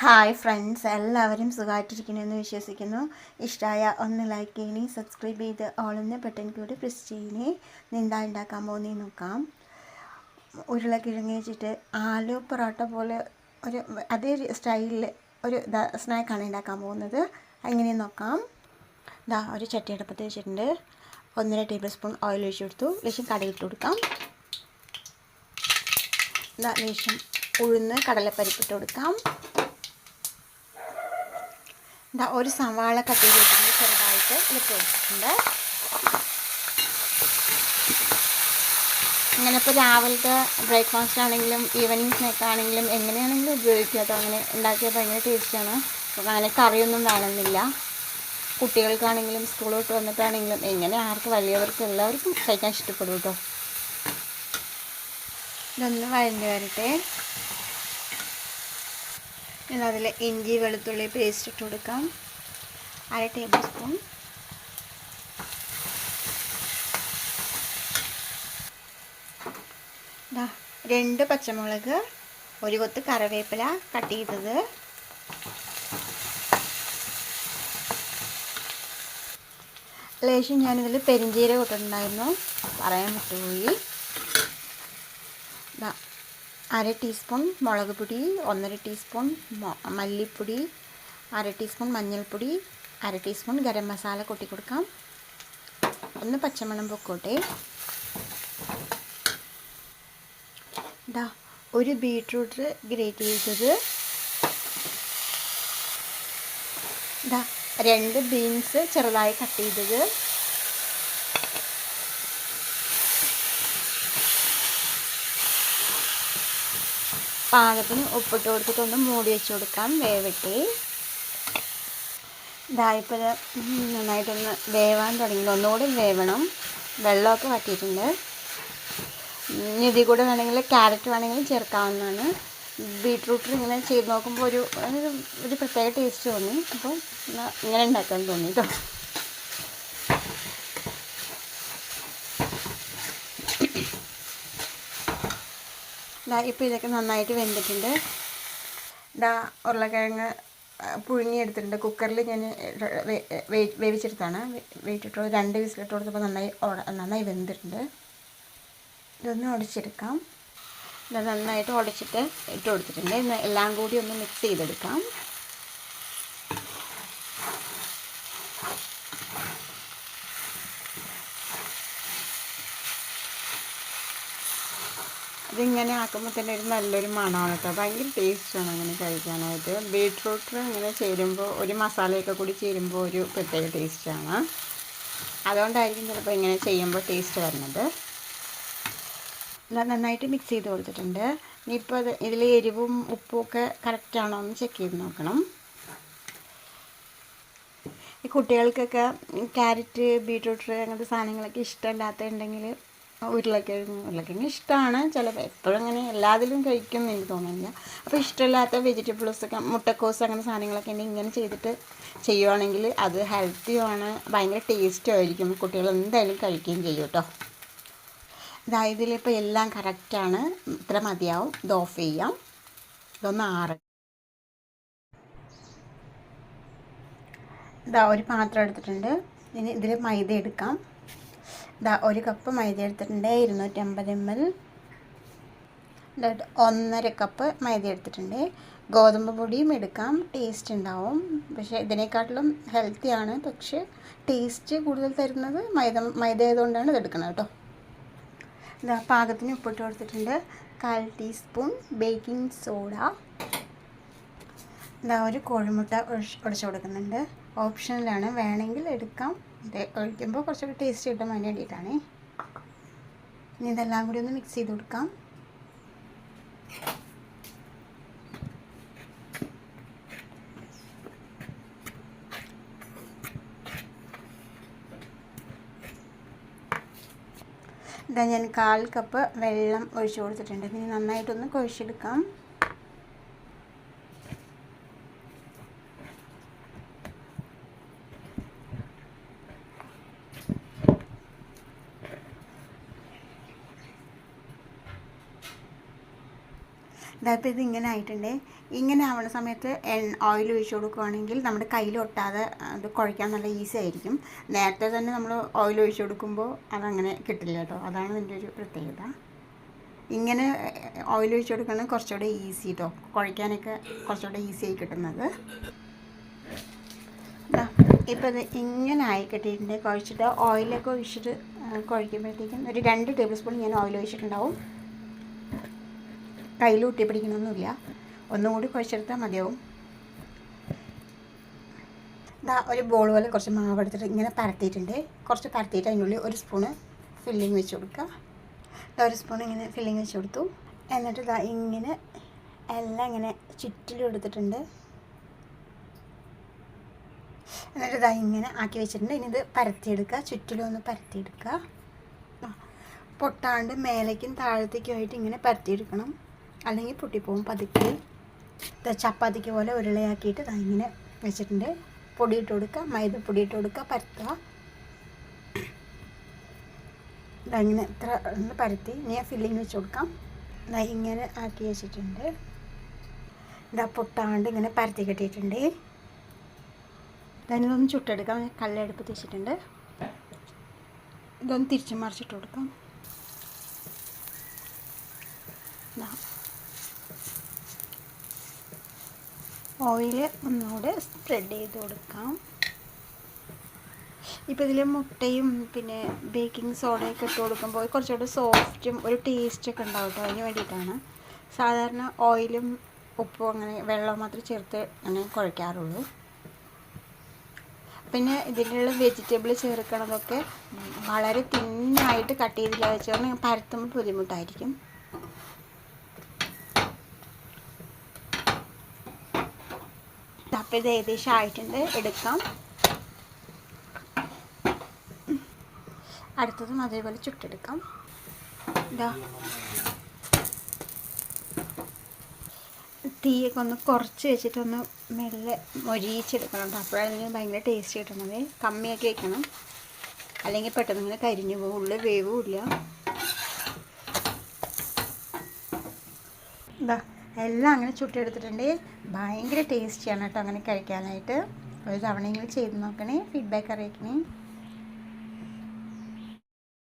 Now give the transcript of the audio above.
Hi friends എല്ലാവരും സുഖമായിട്ടിരിക്കണമെന്ന് വിശ്വസിക്കുന്നു. ഇഷ്ടമായ ഒന്ന് ലൈക്ക് ചെയ്യണേ സബ്സ്ക്രൈബ് ചെയ്ത് ഓളെന്ന ബട്ടൺ കൂടി പ്രസ് ചെയ്യണേ. നിന്താ ഉണ്ടാക്കാൻ പോകുന്നേ നോക്കാം. ഉരുളക്കിഴങ്ങ് വെച്ചിട്ട് ആലു പൊറോട്ട പോലെ ഒരു അതേ സ്റ്റൈലിൽ ഒരു സ്നാക്കാണ് ഉണ്ടാക്കാൻ പോകുന്നത്. അങ്ങനെ നോക്കാം. ഇതാ ഒരു ചട്ടിയടപ്പത്ത് വെച്ചിട്ടുണ്ട്. ഒന്നര ടേബിൾ സ്പൂൺ ഓയിൽ ഒഴിച്ച് കൊടുത്തു. ലേശം കടയിട്ട് കൊടുക്കാം. ഇതാ ലേശം ഉഴുന്ന് കടലപ്പരിപ്പിട്ട് കൊടുക്കാം. ഇതാ ഒരു സവാള കട്ട് ചെയ്തിട്ടുണ്ട് വെച്ചിട്ടുണ്ട് ചെറുതായിട്ട് ഇട്ട് കൊടുത്തിട്ടുണ്ട് ഇങ്ങനെ ഇപ്പോൾ രാവിലത്തെ ബ്രേക്ക്ഫാസ്റ്റ് ആണെങ്കിലും ഈവനിങ് സ്നാക്ക് ആണെങ്കിലും എങ്ങനെയാണെങ്കിലും ഉപയോഗിക്കുക കേട്ടോ. അങ്ങനെ ഉണ്ടാക്കിയാൽ ഭയങ്കര ടേസ്റ്റാണ് അപ്പോൾ അങ്ങനെ കറിയൊന്നും വേണമെന്നില്ല. കുട്ടികൾക്കാണെങ്കിലും സ്കൂൾ വിട്ട് വന്നിട്ടാണെങ്കിലും എങ്ങനെ ആർക്ക് വലിയവർക്ക് എല്ലാവർക്കും കഴിക്കാൻ ഇഷ്ടപ്പെടും കേട്ടോ. ഇതൊന്ന് വഴഞ്ഞ് വരട്ടെ. ഇനി അതിൽ ഇഞ്ചി വെളുത്തുള്ളി പേസ്റ്റ് ഇട്ട് കൊടുക്കാം. അര ടേബിൾ സ്പൂൺ രണ്ട് പച്ചമുളക് ഒരു കൊത്ത് കറിവേപ്പില കട്ട് ചെയ്തത്. ലേശം ഞാനിതിൽ പെരിഞ്ചീരകം ഇട്ടിട്ടുണ്ടായിരുന്നു. പറയാൻ വിട്ടുപോയി അര ടീസ്പൂൺ മുളക് പൊടി ഒന്നര ടീസ്പൂൺ മല്ലിപ്പൊടി അര ടീസ്പൂൺ മഞ്ഞൾപ്പൊടി അര ടീസ്പൂൺ ഗരം മസാല കൊട്ടി കൊടുക്കാം. ഒന്ന് പച്ചമണം പൊക്കോട്ടെ. ഇതാ ഒരു ബീട്രൂട്ട് ഗ്രേറ്റ് ചെയ്തത്. ഇതാ രണ്ട് ബീൻസ് ചെറുതായി കട്ട് ചെയ്തത്. പാകത്തിന് ഉപ്പിട്ട് കൊടുത്തിട്ടൊന്ന് മൂടി വെച്ച് കൊടുക്കാം. വേവട്ടെ. ഇതായപ്പോൾ നന്നായിട്ടൊന്ന് വേവാൻ തുടങ്ങി ഒന്നുകൂടി വേവണം. വെള്ളമൊക്കെ വറ്റിയിട്ടുണ്ട്. ഇതിൽ കൂടെ വേണമെങ്കിൽ ക്യാരറ്റ് വേണമെങ്കിൽ ചേർക്കാവുന്നതാണ്. ബീട്രൂട്ട് ഇങ്ങനെ ചെയ്ത് നോക്കുമ്പോൾ ഒരു ഒരു പ്രത്യേക ടേസ്റ്റ് തോന്നി. അപ്പോൾ ഇങ്ങനെ ഉണ്ടാക്കാൻ തോന്നി കേട്ടോ ഇതാ ഇപ്പോൾ ഇതൊക്കെ നന്നായിട്ട് വെന്തിട്ടുണ്ട്. ഇതാ ഉരുളക്കിഴങ്ങ് പുഴുങ്ങിയെടുത്തിട്ടുണ്ട്. കുക്കറിൽ ഞാൻ വേവിച്ചെടുത്താണ്. വേവിച്ചിട്ട് രണ്ട് വിസിലിട്ട് കൊടുത്തപ്പോൾ നന്നായി നന്നായി വെന്തിട്ടുണ്ട്. ഇതൊന്ന് ഉടച്ചെടുക്കാം ഇത് നന്നായിട്ട് ഉടച്ചിട്ട് ഇട്ട് കൊടുത്തിട്ടുണ്ട്. എല്ലാം കൂടി ഒന്ന് മിക്സ് ചെയ്തെടുക്കാം. ഇതിങ്ങനെ ആക്കുമ്പോൾ തന്നെ ഒരു നല്ലൊരു മണമാണ് കേട്ടോ. ഭയങ്കര ടേസ്റ്റാണ് അങ്ങനെ കഴിക്കാനായിട്ട്. ബീട്രൂട്ട് ഇങ്ങനെ ചേരുമ്പോൾ ഒരു മസാലയൊക്കെ കൂടി ചേരുമ്പോൾ ഒരു പ്രത്യേക ടേസ്റ്റാണ്. അതുകൊണ്ടായിരിക്കും ചിലപ്പോൾ ഇങ്ങനെ ചെയ്യുമ്പോൾ ടേസ്റ്റ് വരുന്നത്. നന്നായിട്ട് മിക്സ് ചെയ്ത് കൊടുത്തിട്ടുണ്ട്. ഇനിയിപ്പോൾ അത് ഇതിൽ എരിവും ഉപ്പും ഒക്കെ കറക്റ്റാണോ എന്ന് ചെക്ക് ചെയ്ത് നോക്കണം. ഈ കുട്ടികൾക്കൊക്കെ ക്യാരറ്റ് ബീട്രൂട്ട് അങ്ങനത്തെ സാധനങ്ങളൊക്കെ ഇഷ്ടമില്ലാത്തുണ്ടെങ്കിൽ ഉരുളക്കിഴങ്ങ് ഉരുളക്കിഴങ്ങ് ഇഷ്ടമാണ് ചിലപ്പോൾ എപ്പോഴും അങ്ങനെ എല്ലാത്തിലും കഴിക്കും എന്ന് എനിക്ക് തോന്നുന്നില്ല. അപ്പോൾ ഇഷ്ടമില്ലാത്ത വെജിറ്റബിൾസ് ഒക്കെ മുട്ടക്കോസ് അങ്ങനെ സാധനങ്ങളൊക്കെ ഉണ്ടെങ്കിൽ ഇങ്ങനെ ചെയ്തിട്ട് ചെയ്യുവാണെങ്കിൽ അത് ഹെൽത്തിയുമാണ് ഭയങ്കര ടേസ്റ്റും ആയിരിക്കും. കുട്ടികൾ എന്തായാലും കഴിക്കുകയും ചെയ്യും കേട്ടോ. അതായത് ഇതിലിപ്പോൾ എല്ലാം കറക്റ്റാണ് ഇത്ര മതിയാവും. ഇത് ഓഫ് ചെയ്യാം. ഇതൊന്ന് ആറ്. ഇതാ ഒരു പാത്രം എടുത്തിട്ടുണ്ട്. ഇനി ഇതിൽ മൈദ എടുക്കാം. ഇതാ ഒരു കപ്പ് മൈദ എടുത്തിട്ടുണ്ട്. ഇരുന്നൂറ്റമ്പത് എം എൽ ഒന്നര കപ്പ് മൈദ എടുത്തിട്ടുണ്ട്. ഗോതമ്പ് പൊടിയും എടുക്കാം. ടേസ്റ്റ് ഉണ്ടാവും. പക്ഷേ ഇതിനെക്കാട്ടിലും ഹെൽത്തിയാണ് പക്ഷേ ടേസ്റ്റ് കൂടുതൽ തരുന്നത് മൈദ മൈദ ആയതുകൊണ്ടാണ് ഇത് എടുക്കുന്നത് കേട്ടോ. ഇതാ പാകത്തിന് ഉപ്പിട്ട് കൊടുത്തിട്ടുണ്ട്. കാൽ ടീസ്പൂൺ ബേക്കിംഗ് സോഡ ഇതാ ഒരു കോഴിമുട്ട ഒഴിച്ച് കൊടുക്കുന്നുണ്ട്. ഓപ്ഷനിലാണ്. വേണമെങ്കിൽ എടുക്കാം. ഇത് ഒഴിക്കുമ്പോൾ കുറച്ചുകൂടി ടേസ്റ്റ് കിട്ടാൻ അതിന് വേണ്ടിയിട്ടാണ്. ഇനി ഇതെല്ലാം കൂടി ഒന്ന് മിക്സ് ചെയ്ത് കൊടുക്കാം. ഇതാ ഞാൻ കാൽ കപ്പ് വെള്ളം ഒഴിച്ചു കൊടുത്തിട്ടുണ്ട്. ഇനി നന്നായിട്ടൊന്ന് കുഴച്ചെടുക്കാം. അതായത് ഇത് ഇങ്ങനെ ആയിട്ടുണ്ട്. ഇങ്ങനെ ആവുന്ന സമയത്ത് ഓയിൽ ഒഴിച്ചു കൊടുക്കുകയാണെങ്കിൽ നമ്മുടെ കയ്യിൽ ഒട്ടാതെ അത് കുഴയ്ക്കാൻ നല്ല ഈസി ആയിരിക്കും. നേരത്തെ തന്നെ നമ്മൾ ഓയിൽ ഒഴിച്ചു കൊടുക്കുമ്പോൾ അതങ്ങനെ കിട്ടില്ല കേട്ടോ. അതാണ് ഇതിന്റെ ഒരു പ്രത്യേകത. ഇങ്ങനെ ഓയിൽ ഒഴിച്ചു കൊടുക്കുന്നത് കുറച്ചുകൂടെ ഈസി കേട്ടോ കുഴയ്ക്കാനൊക്കെ കുറച്ചുകൂടെ ഈസി ആയി കിട്ടുന്നത്. ഇപ്പോൾ ഇത് ഇങ്ങനെ ആയി കിട്ടിയിട്ടുണ്ട്. കുഴച്ചിട്ട് ഓയിലൊക്കെ ഒഴിച്ചിട്ട് കുഴക്കുമ്പോഴത്തേക്കും ഒരു രണ്ട് ടേബിൾ സ്പൂൺ ഞാൻ ഓയിൽ ഒഴിച്ചിട്ടുണ്ടാവും. കയ്യിൽ ഊട്ടി പിടിക്കണമൊന്നുമില്ല ഒന്നും കൂടി കുഴച്ചെടുത്താൽ മതിയാവും. ഇതാ ഒരു ബോൾ പോലെ കുറച്ച് മാവ് എടുത്തിട്ട് ഇങ്ങനെ പരത്തിയിട്ടുണ്ട്. കുറച്ച് പരത്തിയിട്ട് അതിനുള്ളിൽ ഒരു സ്പൂണ് ഫില്ലിങ് വെച്ച് കൊടുക്കുക. ഒരു സ്പൂൺ ഇങ്ങനെ ഫില്ലിങ് വെച്ച് കൊടുത്തു. എന്നിട്ട് ഇതാ ഇങ്ങനെ എല്ലാം ഇങ്ങനെ ചുറ്റിലും എടുത്തിട്ടുണ്ട്. എന്നിട്ട് ഇതാ ഇങ്ങനെ ആക്കി വെച്ചിട്ടുണ്ട്. ഇനി ഇത് പരത്തിയെടുക്കുക. ചുറ്റിലും ഒന്ന് പരത്തിയെടുക്കുക. പൊട്ടാണ്ട് മേലേക്കും താഴത്തേക്കും ആയിട്ട് ഇങ്ങനെ പരത്തിയെടുക്കണം. അല്ലെങ്കിൽ പൊട്ടിപ്പോവും. പതുക്കെ ചപ്പാത്തിക്ക് പോലെ ഉരുളയാക്കിയിട്ട് ദാ ഇങ്ങനെ വെച്ചിട്ടുണ്ട്. പൊടിയിട്ട് കൊടുക്കുക. മൈദപ്പൊടി ഇട്ട് കൊടുക്കുക. പരത്തുക. ദാ ഇങ്ങനെ ഇത്ര ഒന്ന് പരത്തി. ഇനി ഫില്ലിങ് വെച്ച് കൊടുക്കാം. ദാ ഇങ്ങനെ ആക്കി വെച്ചിട്ടുണ്ട്. ഇതാ പൊട്ടാണ്ട് ഇങ്ങനെ പരത്തി കെട്ടിയിട്ടുണ്ട്. ഇതൊന്ന് ചുട്ടെടുക്കാം. കല്ലെടുപ്പ് വെച്ചിട്ടുണ്ട്. ഇതൊന്ന് തിരിച്ചു മറിച്ചിട്ട് കൊടുക്കാം. ദാ. ഓയിൽ ഒന്നുകൂടെ സ്പ്രെഡ് ചെയ്ത് കൊടുക്കാം. ഇപ്പോൾ ഇതിൽ മുട്ടയും പിന്നെ ബേക്കിംഗ് സോഡയൊക്കെ ഇട്ട് കൊടുക്കുമ്പോൾ കുറച്ചുകൂടെ സോഫ്റ്റും ഒരു ടേസ്റ്റൊക്കെ ഉണ്ടാവും കേട്ടോ അതിന് വേണ്ടിയിട്ടാണ്. സാധാരണ ഓയിലും ഉപ്പും അങ്ങനെ വെള്ളവും മാത്രം ചേർത്ത് അങ്ങനെ കുഴയ്ക്കാറുള്ളൂ പിന്നെ ഇതിലുള്ള വെജിറ്റബിൾ ചേർക്കണതൊക്കെ വളരെ തിന്നായിട്ട് കട്ട് ചെയ്തില്ല വെച്ചാൽ പരത്തുമ്പോൾ ബുദ്ധിമുട്ടായിരിക്കും. അപ്പോൾ ഇത് ഏകദേശം ആയിട്ടുണ്ട്. എടുക്കാം. അടുത്തതും അതേപോലെ ചുട്ടെടുക്കാം. ഇതാ. തീയൊക്കെ ഒന്ന് കുറച്ച് വെച്ചിട്ടൊന്ന് മെല്ലെ മൊരിയിച്ചെടുക്കണം അപ്പോഴാണ് ഭയങ്കര ടേസ്റ്റ് കിട്ടുന്നത് കമ്മിയൊക്കെ വയ്ക്കണം അല്ലെങ്കിൽ പെട്ടെന്ന് ഇങ്ങനെ കരിഞ്ഞു പോകും. ഉള്ളിൽ വേവുമില്ല ഇതാ. എല്ലാം അങ്ങനെ ചുട്ടെടുത്തിട്ടുണ്ട്. ഭയങ്കര ടേസ്റ്റിയാണ് കേട്ടോ അങ്ങനെ കഴിക്കാനായിട്ട്. ഒരു തവണയെങ്കിലും ചെയ്ത് നോക്കണേ ഫീഡ്ബാക്ക് അറിയിക്കണേ.